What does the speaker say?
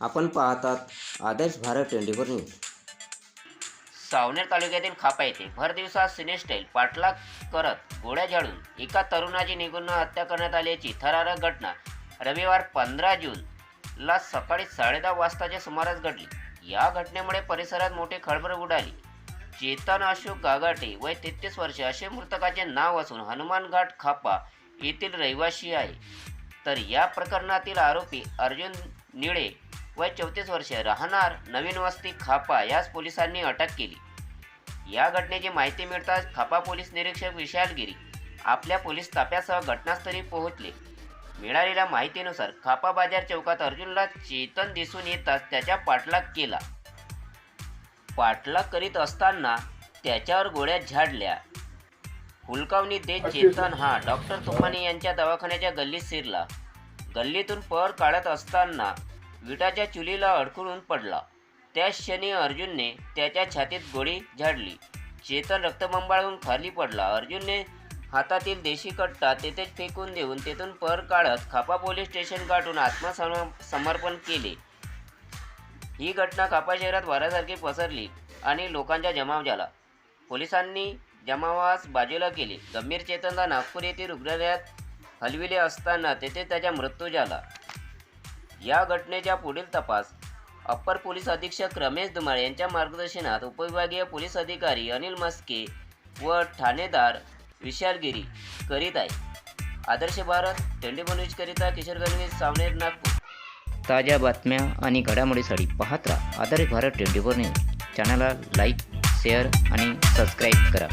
आपण पाहतात Adarsh Bharat twenty four news. Saoner तालुक्यातील खापा येथे भर दिवसात सिनेस्टाईल पाठलाग करत गोळ्या झाडून एका तरुणाची निघून हत्या करण्यात आल्याची थरारक घटना रविवार पंधरा जूनला सकाळी साडेदहा वाजताच्या सुमारास घडली. या घटनेमुळे परिसरात मोठी खळबळ उडाली. चेतन अशोक गागाटे वय तेहतीस वर्ष असे मृतकाचे नाव असून हनुमान घाट खापा येथील रहिवासी आहे. तर या प्रकरणातील आरोपी अर्जुन निळे वय चौतीस वर्ष राहणार नवीन वस्ती खापा यास पोलिसांनी अटक केली. या घटनेची माहिती मिळताच खापा पोलीस निरीक्षक विशाल गिरी आपल्या पोलीस ताफ्यासह घटनास्थळी पोहोचले. मिळालेल्या माहितीनुसार खापा बाजार चौकात अर्जुनला चेतन दिसून येताच त्याचा पाठलाग केला. पाठलाग करीत असताना त्याच्यावर गोळ्या झाडल्या. हुलकावणी देत चेतन हा डॉक्टर तुमानी यांच्या दवाखान्याच्या गल्लीत शिरला. गल्लीतून पर काढत असताना विटाच्या चुलीला अडकून पडला. त्या क्षणी अर्जुनने त्याच्या छातीत गोळी झाडली. चेतन रक्तबंबाळून खाली पडला. अर्जुनने हातातील देशी कट्टा तेथेच फेकून देऊन तेथून पर काढत खापा पोलीस स्टेशन गाठून आत्मसम समर्पण केले. ही घटना खापा शहरात वाऱ्यासारखी पसरली आणि लोकांचा जमाव झाला. पोलिसांनी जमावास बाजूला केले. गंभीर चेतनला नागपूर येथील रुग्णालयात हलविले असताना तेथे त्याचा मृत्यू झाला. या घटनेचा पुढील तपास. अप्पर पोलीस अधीक्षक रमेश धुमाळ यांच्या मार्गदर्शनात उपविभागीय पोलीस अधिकारी अनिल मस्के व ठाणेदार विशालगिरी करीत आहे आदर्श भारत ट्वेंटी न्यूजकरिता किशोर गणवी सावनेर नागपूर. ताज्या बातम्या आणि घडामोडीसाठी पाहत राहा. Adarsh Bharat twenty news. चॅनलला लाईक शेअर आणि सबस्क्राईब करा.